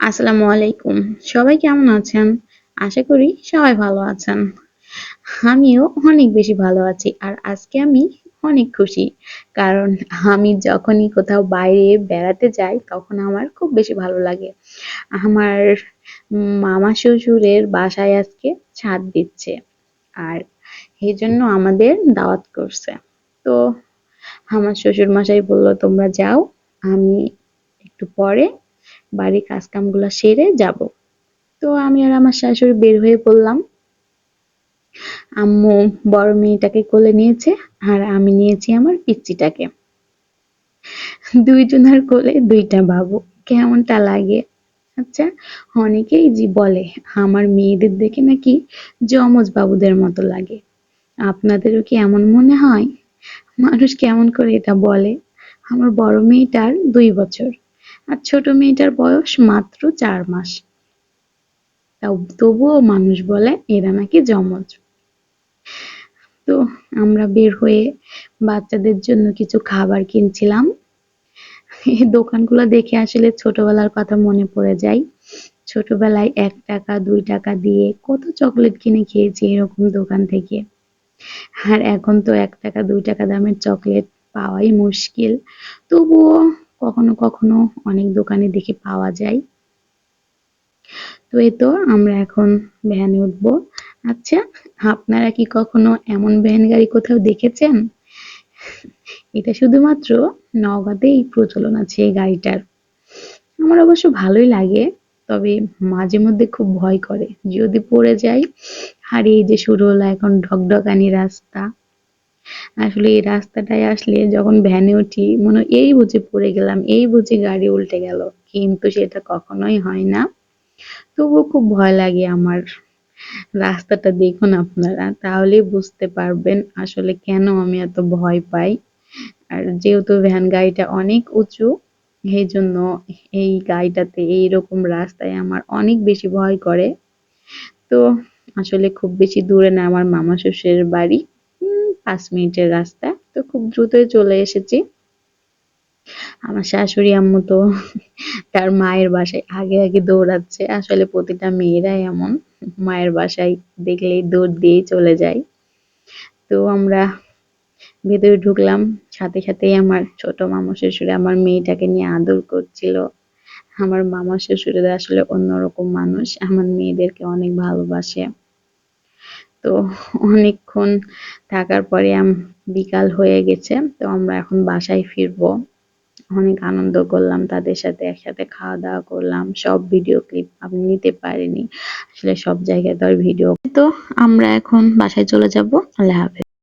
আসসালামু আলাইকুম। সবাই কেমন আছেন? আশা করি সবাই ভালো আছেন। আমিও অনেক বেশি ভালো আছি আর আজকে আমি অনেক খুশি। কারণ আমি যখনই কোথাও বাইরে বেড়াতে যাই, তখন আমার খুব বেশি ভালো লাগে। আমার মামা শ্বশুরের বাসায় আজকে ছাদ দিচ্ছে আর এই জন্য আমাদের দাওয়াত করছে। তো আমার শ্বশুর মশাই বলল, তোমরা যাও, আমি একটু পরে বাড়ির কাজকামগুলো সেরে যাব। তো আমি আর আমার শাশুড়ি বের হয়ে পড়লাম। আম্মু বড় মেয়েটাকে কোলে নিয়েছে আর আমি নিয়েছি আমার পিচ্চিটাকে। দুইজনের কোলে দুইটা বাবু, কেমনটা লাগে? আচ্ছা অনেকেই যে বলে, আমার মেয়েদের দেখে নাকি যমজ বাবুদের মতো লাগে। আপনাদেরও কি এমন মনে হয়? মানুষ কেমন করে এটা বলে? আমার বড় মেয়েটার দুই বছর। আর ছোট মেয়েটার বয়স মাত্র চার মাস। তবুও মানুষ বলে, এরা নাকি জমজ তো আমরা বের হয়ে বাচ্চাদের জন্য কিছু খাবার কিনছিলাম। দোকানগুলো দেখে আসলে ছোটবেলার কথা মনে পড়ে যায়। ছোটবেলায় এক টাকা, দুই টাকা দিয়ে কত চকলেট কিনে খেয়েছি এরকম দোকান থেকে। আর এখন তো এক টাকা, দুই টাকা দামের চকলেট পাওয়াই মুশকিল। তবুও কখনো কখনো অনেক দোকানে দেখে পাওয়া যায়। তো এই তো আমরা এখন ভ্যানে উঠবো। আচ্ছা আপনারা কি কখনো এমন ভ্যান গাড়ি কোথাও দেখেছেন? এটা শুধুমাত্র নওগাঁতেই প্রচলন আছে এই গাড়িটার। আমার অবশ্য ভালোই লাগে, তবে মাঝে মধ্যে খুব ভয় করে। যদি পড়ে যাই, আর এই যে শুরু হলো এখন ঢকঢকানি রাস্তা আসলে এই রাস্তাটায় আসলে যখন ভ্যানে উঠি, মনে এই বুঝে পড়ে গেলাম, এই বুঝে গাড়ি উল্টে গেল। কিন্তু সেটা কখনোই হয় না। তবুও খুব ভয় লাগে আমার। রাস্তাটা দেখুন আপনারা, তাহলেই বুঝতে পারবেন আসলে কেন আমি এত ভয় পাই। আর যেহেতু ভ্যান গাড়িটা অনেক উঁচু এই জন্য এই গাড়িটাতে এইরকম রাস্তায় আমার অনেক বেশি ভয় করে। তো আসলে খুব বেশি দূরে না, আমার মামা শ্বশুরের বাড়ি। পাঁচ মিনিটের রাস্তা। তো খুব দ্রুতই চলে এসেছি। আমার শাশুড়ি আম্মু তো তার মায়ের বাসায় আগে আগে দৌড়াচ্ছে। আসলে প্রতিটা মেয়েরাই এমন। মায়ের বাসায় দেখলেই দৌড় দিয়েই চলে যায়। তো আমরা ভেতরে ঢুকলাম। সাথে সাথেই আমার ছোট মামা শ্বশুরে আমার মেয়েটাকে নিয়ে আদর করছিল। আমার মামা শ্বশুরেরা আসলে অন্যরকম মানুষ। আমার মেয়েদেরকে অনেক ভালোবাসে। তো অনেকক্ষণ থাকার পরে বিকাল হয়ে গেছে, তো আমরা এখন বাসায় ফিরব। অনেক আনন্দ করলাম তাদের সাথে, একসাথে খাওয়া দাওয়া করলাম, সব ভিডিও ক্লিপ আমি নিতে পারিনি। আসলে সব জায়গায় তো আর ভিডিও তো আমরা এখন বাসায় চলে যাব। আল্লাহ হাফেজ।